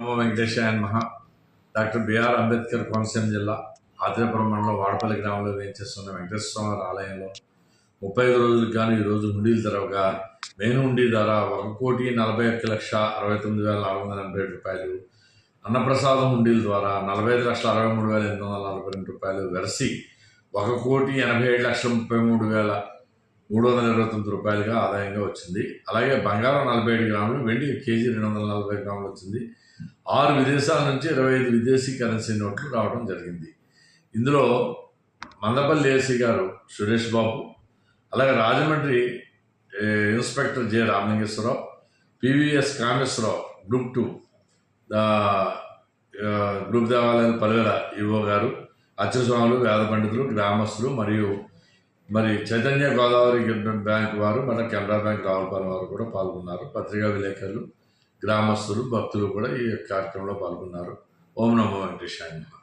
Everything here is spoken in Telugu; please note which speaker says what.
Speaker 1: నమో వెంకటేశాయ మహా డాక్టర్ బిఆర్ అంబేద్కర్ కోనసీమ జిల్లా ఆదిలాపురం మండలం వాడపల్లి గ్రామంలో వేయించేస్తున్న వెంకటేశ్వర ఆలయంలో ముప్పై ఐదు రోజులకు గాను ఈరోజు హుండీలు తెరవగా మెయిన్ హుండీ ధర ఒక కోటి నలభై ఒక్క లక్ష అరవై తొమ్మిది వేల నాలుగు వందల ఎనభై ఏడు రూపాయలు. అన్నప్రసాదం హుండీల ద్వారా నలభై ఐదు లక్షల అరవై మూడు వేల ఎనిమిది వందల నలభై రెండు రూపాయలు. వెరసి ఒక కోటి ఎనభై ఏడు లక్షల ముప్పై మూడు వేల మూడు వందల ఇరవై తొమ్మిది రూపాయలుగా ఆదాయంగా వచ్చింది. అలాగే బంగారం నలభై ఏడు గ్రాములు వెండి కేజీ రెండు వందల నలభై గ్రాములు వచ్చింది. ఆరు విదేశాల నుంచి ఇరవై ఐదు విదేశీ కరెన్సీ నోట్లు రావడం జరిగింది. ఇందులో మందపల్లి ఏసీ గారు సురేష్ బాబు అలాగే Rajahmundry inspector J Ramalingeswara Rao PVS Kameswara Rao group two group దేవాలయం పలువేల ఈవో గారు అత్యస్వాములు వేద పండితులు గ్రామస్తులు మరియు మరి చైతన్య గోదావరి బ్యాంక్ వారు మన కెనరా బ్యాంక్ రావులపాలెం వారు కూడా పాల్గొన్నారు. పత్రికా విలేకరులు గ్రామస్తులు భక్తులు కూడా ఈ కార్యక్రమంలో పాల్గొన్నారు. ఓం నమో వెంకటేశాయ